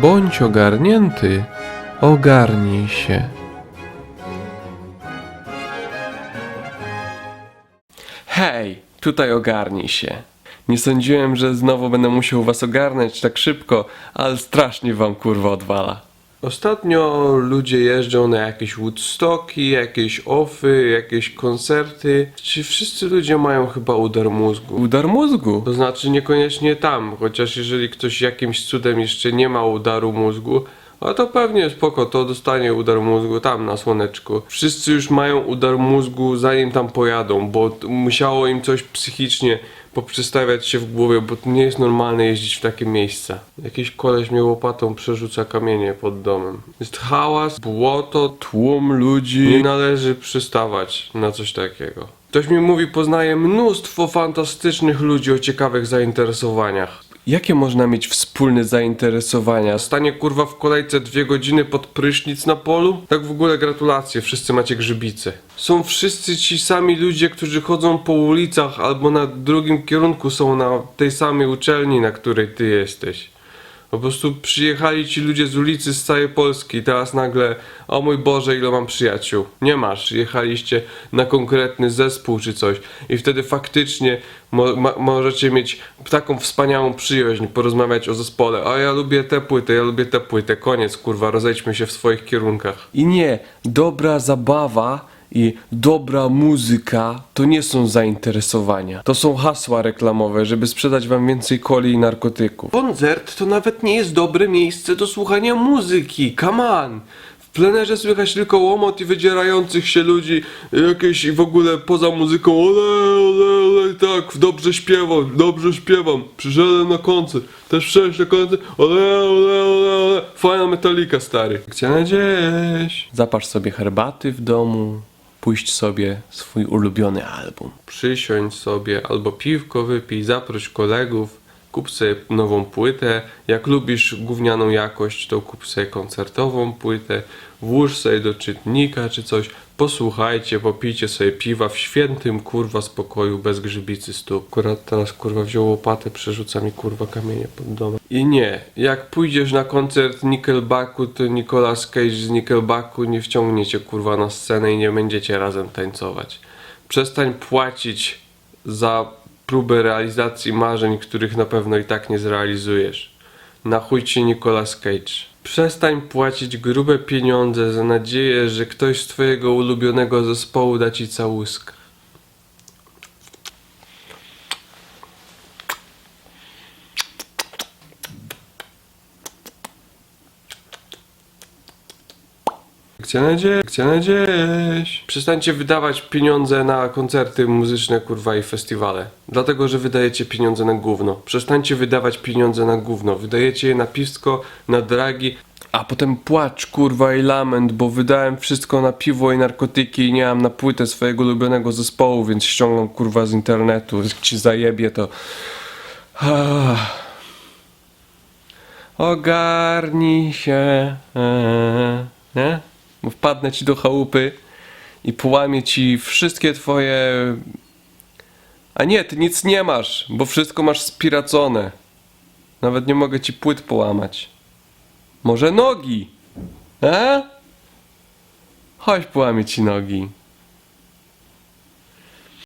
Bądź ogarnięty, ogarnij się. Hej, tutaj ogarnij się. Nie sądziłem, że znowu będę musiał was ogarnąć tak szybko, ale strasznie wam kurwa odwala. Ostatnio ludzie jeżdżą na jakieś Woodstocki, jakieś offy, jakieś koncerty. Czy wszyscy ludzie mają chyba udar mózgu? Udar mózgu? To znaczy niekoniecznie tam, chociaż jeżeli ktoś jakimś cudem jeszcze nie ma udaru mózgu, a to pewnie spoko, to dostanie udar mózgu tam na słoneczku. Wszyscy już mają udar mózgu zanim tam pojadą, bo musiało im coś psychicznie poprzestawiać się w głowie, bo to nie jest normalne jeździć w takie miejsca. Jakiś koleś mnie łopatą przerzuca kamienie pod domem. Jest hałas, błoto, tłum ludzi. Nie należy przystawać na coś takiego. Ktoś mi mówi, poznaje mnóstwo fantastycznych ludzi o ciekawych zainteresowaniach. Jakie można mieć wspólne zainteresowania? Stanie kurwa w kolejce dwie godziny pod prysznic na polu? Tak w ogóle gratulacje, wszyscy macie grzybice. Są wszyscy ci sami ludzie, którzy chodzą po ulicach albo na drugim kierunku są na tej samej uczelni, na której ty jesteś. Po prostu przyjechali ci ludzie z ulicy z całej Polski i teraz nagle, o mój Boże, ile mam przyjaciół. Nie masz, przyjechaliście na konkretny zespół czy coś i wtedy faktycznie mo- możecie mieć taką wspaniałą przyjaźń, porozmawiać o zespole. A ja lubię tę płytę, ja lubię tę płytę, koniec kurwa, rozejdźmy się w swoich kierunkach. I nie, dobra zabawa i dobra muzyka to nie są zainteresowania. To są hasła reklamowe, żeby sprzedać wam więcej coli i narkotyków. Koncert to nawet nie jest dobre miejsce do słuchania muzyki. Come on! W plenerze słychać tylko łomot i wydzierających się ludzi, jakieś w ogóle poza muzyką. Ole, ole, ole, tak, dobrze śpiewam, dobrze śpiewam. Przyszedłem na koncert, też przyszedłeś na koncert. Ole, ole, ole, ole. Fajna metalika, stary. Gdzie nadzieś? Zapasz sobie herbaty w domu, puść sobie swój ulubiony album. Przysiądź sobie, albo piwko wypij, zaproś kolegów, kup sobie nową płytę. Jak lubisz gównianą jakość, to kup sobie koncertową płytę, włóż sobie do czytnika czy coś, posłuchajcie, popijcie sobie piwa w świętym kurwa spokoju, bez grzybicy stóp. Akurat teraz kurwa wziął łopatę, przerzuca mi kurwa kamienie pod domem. I nie, jak pójdziesz na koncert Nickelbacku, to Nicolas Cage z Nickelbacku nie wciągnie cię kurwa na scenę i nie będziecie razem tańcować. Przestań płacić za próbę realizacji marzeń, których na pewno i tak nie zrealizujesz. Na chuj ci Nicolas Cage. Przestań płacić grube pieniądze za nadzieję, że ktoś z twojego ulubionego zespołu da ci całuska. Gdzie nadzieję? Gdzie nadzieś? Przestańcie wydawać pieniądze na koncerty muzyczne, kurwa i festiwale. Dlatego, że wydajecie pieniądze na gówno. Przestańcie wydawać pieniądze na gówno. Wydajecie je na piwsko, na dragi. A potem płacz, kurwa, i lament, bo wydałem wszystko na piwo i narkotyki i nie mam na płytę swojego ulubionego zespołu, więc ściągam, kurwa, z internetu. Jak ci zajebie, to... Ogarnij się, eee, nie? Wpadnę ci do chałupy i połamię ci wszystkie twoje... A nie, ty nic nie masz, bo wszystko masz spiracone. Nawet nie mogę ci płyt połamać. Może nogi? E? Chodź połamię ci nogi.